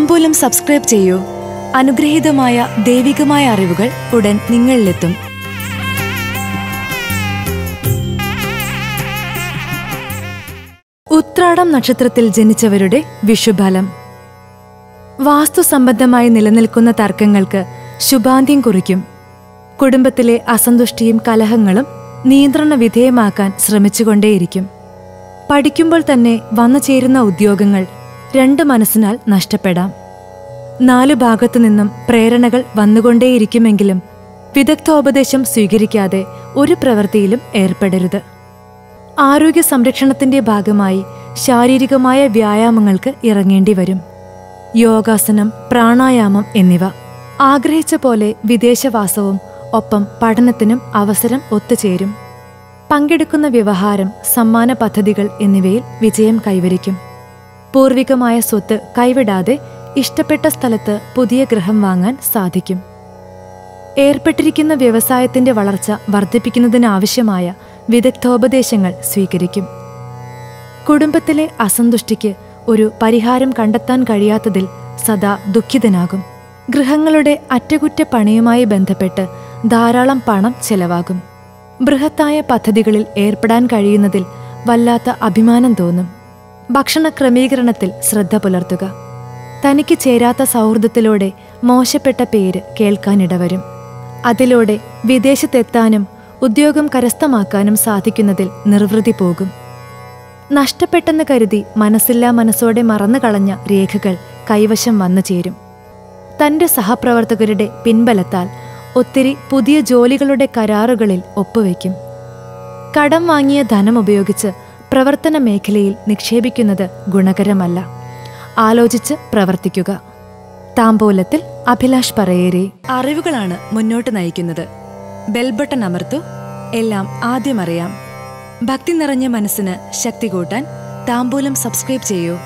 താമ്പൂലം subscribe ചെയ്യൂ. അനുഗ്രഹീതമായ ദൈവികമായ അറിവുകൾ ഉടൻ നിങ്ങളിലെത്തും. ഉത്രാടം നക്ഷത്രത്തിൽ ജനിച്ചവരുടെ വിഷുഫലം. വാസ്തു സംബന്ധമായി നിലനിൽക്കുന്ന തർക്കങ്ങൾക്ക് ശുഭാന്ത്യം കുറിക്കും. കുടുംബത്തിലെ അസന്തുഷ്ടിയും കലഹങ്ങളും നിയന്ത്രണ വിധേയമാക്കാൻ ശ്രമിച്ചുകൊണ്ടേയിരിക്കും. പഠിക്കുമ്പോൾ തന്നെ വന്നു ചേരുന്ന ഉദ്യോഗങ്ങൾ രണ്ട് മനസ്സിനാൽ നഷ്ടപ്പെടാം. നാലു ഭാഗത്തു നിന്നും പ്രേരണകൾ വന്നുകൊണ്ടേയിരിക്കുമെങ്കിലും വിദഗ്ധോപദേശം സ്വീകരിക്കാതെ ഒരു പ്രവൃത്തിയിലും ഏർപ്പെടരുത്. ആരോഗ്യ സംരക്ഷണത്തിന്റെ ഭാഗമായി ശാരീരികമായ വ്യായാമങ്ങൾക്ക് ഇറങ്ങേണ്ടി വരും. യോഗാസനം പ്രാണായാമം എന്നിവ. ആഗ്രഹിച്ച പോലെ വിദേശവാസവും ഒപ്പം പഠനത്തിനും അവസരം ഒത്തുചേരും. പങ്കെടുക്കുന്ന വ്യവഹാരം സമ്മാന പദ്ധതികൾ എന്നിവയിൽ വിജയം കൈവരിക്കും. പൂർവികമായ സ്വത്ത് കൈവിടാതെ ഇഷ്ടപ്പെട്ട സ്ഥലത്ത് പുതിയ ഗൃഹം വാങ്ങാൻ സാധിക്കും. ഏർപ്പെട്ടിരിക്കുന്ന വ്യവസായത്തിന്റെ വളർച്ച വർദ്ധിപ്പിക്കുന്നതിനാവശ്യമായ വിദഗ്ധോപദേശങ്ങൾ സ്വീകരിക്കും. കുടുംബത്തിലെ അസന്തുഷ്ടിക്ക് ഒരു പരിഹാരം കണ്ടെത്താൻ കഴിയാത്തതിൽ സദാ ദുഃഖിതനാകും. ഗൃഹങ്ങളുടെ അറ്റകുറ്റപ്പണിയുമായി ബന്ധപ്പെട്ട് ധാരാളം പണം ചെലവാകും. ബൃഹത്തായ പദ്ധതികളിൽ ഏർപ്പെടാൻ കഴിയുന്നതിൽ വല്ലാത്ത അഭിമാനം തോന്നും. ഭക്ഷണ ക്രമീകരണത്തിൽ ശ്രദ്ധ പുലർത്തുക. തനിക്ക് ചേരാത്ത സൗഹൃദത്തിലൂടെ മോശപ്പെട്ട പേര് കേൾക്കാനിടവരും. അതിലൂടെ വിദേശത്തെത്താനും ഉദ്യോഗം കരസ്ഥമാക്കാനും സാധിക്കുന്നതിൽ നിർവൃതി പോകും. നഷ്ടപ്പെട്ടെന്ന് കരുതി മനസ്സില്ലാ മനസ്സോടെ മറന്നുകളഞ്ഞ രേഖകൾ കൈവശം വന്നു ചേരും. തന്റെ സഹപ്രവർത്തകരുടെ പിൻബലത്താൽ ഒത്തിരി പുതിയ ജോലികളുടെ കരാറുകളിൽ ഒപ്പുവയ്ക്കും കടം വാങ്ങിയ ധനം ഉപയോഗിച്ച് പ്രവർത്തന മേഖലയിൽ നിക്ഷേപിക്കുന്നത് ഗുണകരമല്ല. ആലോചിച്ച് പ്രവർത്തിക്കുക. താമ്പോലത്തിൽ അഭിലാഷ് പറയേരെ. അറിവുകളാണ് മുന്നോട്ട് നയിക്കുന്നത്. ബെൽബട്ടൺ അമർത്തു. എല്ലാം ആദ്യം അറിയാം. ഭക്തി നിറഞ്ഞ മനസ്സിന് ശക്തി കൂട്ടാൻ താമ്പൂലം സബ്സ്ക്രൈബ് ചെയ്യൂ.